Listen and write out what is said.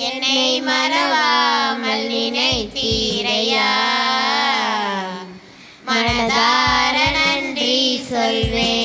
என்னை மறவாமல் நினைத்தீரையா? மனதார நன்றி சொல்வேன்.